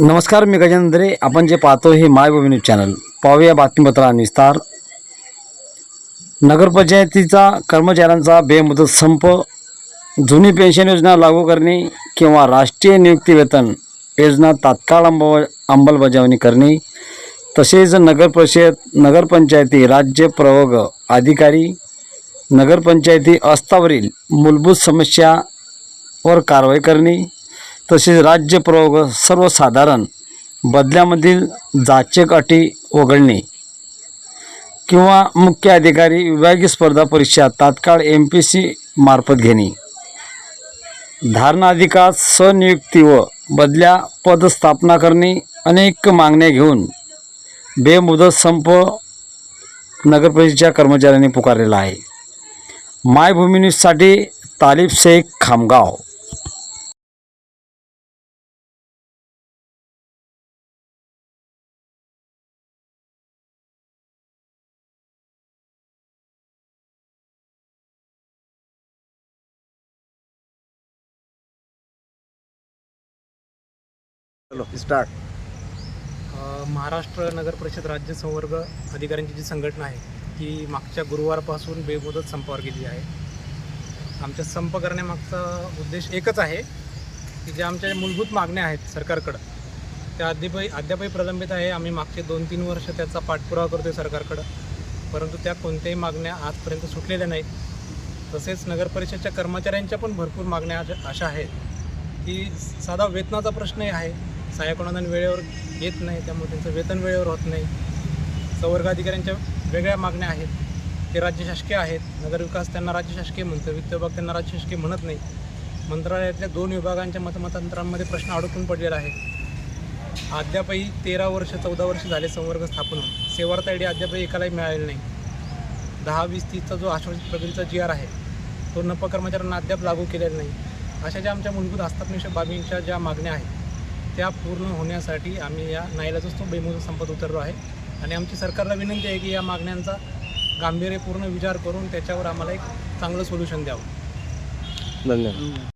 नमस्कार मी गजेंद्रे आपण जे पाहतो हे मायभूमी न्यूज चॅनल. पाहूया बातमीपत्रा निस्तार नगरपंचायतीचा कर्मचाऱ्यांचा बेमुदत संप. जुनी पेन्शन योजना लागू करणे किंवा राष्ट्रीय नियुक्ती वेतन योजना तात्काळ अंब अंमलबजावणी करणे. तसेच नगरपरिषद नगरपंचायती राज्य प्रवर्ग अधिकारी नगरपंचायती अस्तावरील मूलभूत समस्यावर कारवाई करणे. तसेच राज्य प्रवर्ग सर्वसाधारण बदल्यामधील जाचक अटी वगळणे किंवा मुख्य अधिकारी विभागीय स्पर्धा परीक्षा तात्काळ एम पी सी मार्फत घेणे. धारणाधिकार स्वनियुक्ती व बदल्या पदस्थापना करणे अनेक मागण्या घेऊन बेमुदत संप नगरपरिषदेच्या कर्मचाऱ्यांनी पुकारलेला आहे. मायभूमी न्यूजसाठी तालीब शेख खामगाव. स्टार्ट महाराष्ट्र नगर परिषद राज्य संवर्ग अधिकाऱ्यांची जी संघटना आहे ती मागच्या गुरुवारपासून बेमुदत संपावर गेली आहे. आमच्या संप करण्यामागचा उद्देश एकच आहे की ज्या आमच्या मूलभूत मागण्या आहेत सरकारकडं त्या अद्यापही अद्यापही प्रलंबित आहे. आम्ही मागचे दोन तीन वर्ष त्याचा पाठपुरावा करतो आहे सरकारकडं परंतु त्या कोणत्याही मागण्या आजपर्यंत सुटलेल्या नाहीत. तसेच नगर परिषदच्या कर्मचाऱ्यांच्या पण भरपूर मागण्या अशा- अशा आहेत की साधा वेतनाचा प्रश्नही आहे. सहाय्यक अनुदान वेळेवर येत नाही त्यामुळे त्यांचं वेतन वेळेवर होत नाही. संवर्ग अधिकाऱ्यांच्या वेगळ्या मागण्या आहेत. ते राज्य शासकीय आहेत. नगरविकास त्यांना राज्य शासकीय म्हणतं. वित्त विभाग त्यांना राज्य शासकीय म्हणत नाही. मंत्रालयातल्या दोन विभागांच्या मतमतांतरांमध्ये प्रश्न अडकून पडलेला आहे. अद्यापही तेरा वर्ष चौदा वर्ष झाले संवर्ग स्थापन होऊन. सेवार्थ आय डी अद्यापही एकालाही मिळालेला नाही. दहा वीस तीसचा जो आश्वासित प्रगतीचा जी आर आहे तो नप कर्मचाऱ्यांना अद्याप लागू केलेला नाही. अशा ज्या आमच्या मूलभूत आस्थापनेच्या बाबींच्या ज्या मागण्या आहेत त्या पूर्ण होण्यासाठी आम्ही या नाईलाजच तो बेमुदत संपत उतरलो आहे. आणि आमची सरकारला विनंती आहे की या मागण्यांचा गांभीर्यपूर्ण विचार करून त्याच्यावर आम्हाला एक चांगलं सोल्युशन द्यावं. धन्यवाद.